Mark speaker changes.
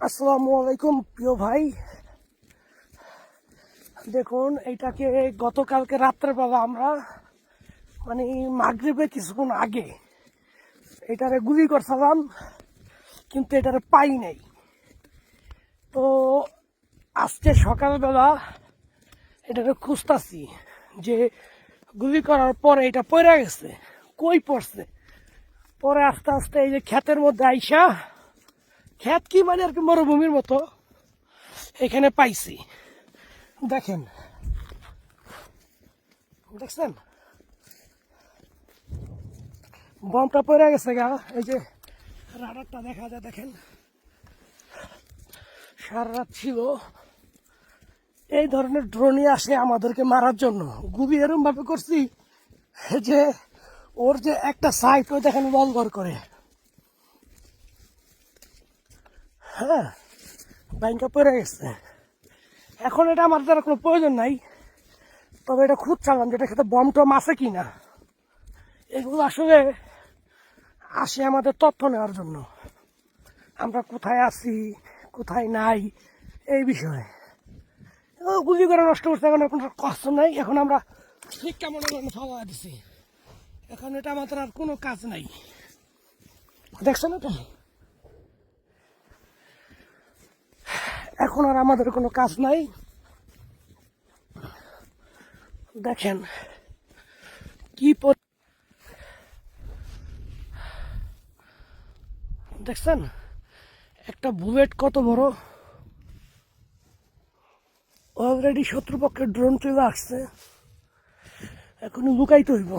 Speaker 1: আসসালামু আলাইকুম, প্রিয় ভাই। দেখুন এইটাকে গতকালকে রাত্রেবেলা আমরা মানে মাগরিবে কিছুক্ষণ আগে। এটারে গুলি করছিলাম, কিন্তু এটারে পাই নাই। তো আজকে সকালবেলা এটাকে খুঁজতাছি যে গুলি করার পরে এটা পড়ে গেছে, কই পড়ছে? পরে আস্তে আস্তে এই যে ক্ষেতের মধ্যে আইসা ক্ষেত কি মানে আর কি মরুভূমির মতো? এখানে পাইছি। দেখেন। দেখছেন? বমটা পড়ে গেছে গা। এই যে রাডারটা দেখা যায়, দেখেন। সারা রাত ছিল। এই ধরনের ড্রোনই আসে আমাদেরকে মারার জন্য। গুবি এরম ভাবে করছি যে ওর যে একটা সাইট ওই দেখেন বলগর করে। হ্যাঁ ব্যাংকে পড়ে গেছে। এখন এটা আমার দ্বারা কোনো প্রয়োজন নাই। তবে এটা খুঁজছিলাম যেটা খেতে বম টম আছে কি না এগুলো আসলে আসে আমাদের তথ্য নেওয়ার জন্য। আমরা কোথায় আছি, কোথায় নাই, এই বিষয়ে। গুলি করে নষ্ট করছে এখন কোনো কষ্ট নাই। এখন আমরা ঠিক কেমন ফাওয়া দিছি। এখন এটা আমাদের আর কোনো কাজ নাই। দেখছেন না এখন আর আমাদের কোনো কাজ নাই। দেখেন কি দেখছেন? একটা বুলেট কত বড়? অলরেডি শত্রুপক্ষের ড্রোন চলে আসছে। এখন লুকাইতে হইব।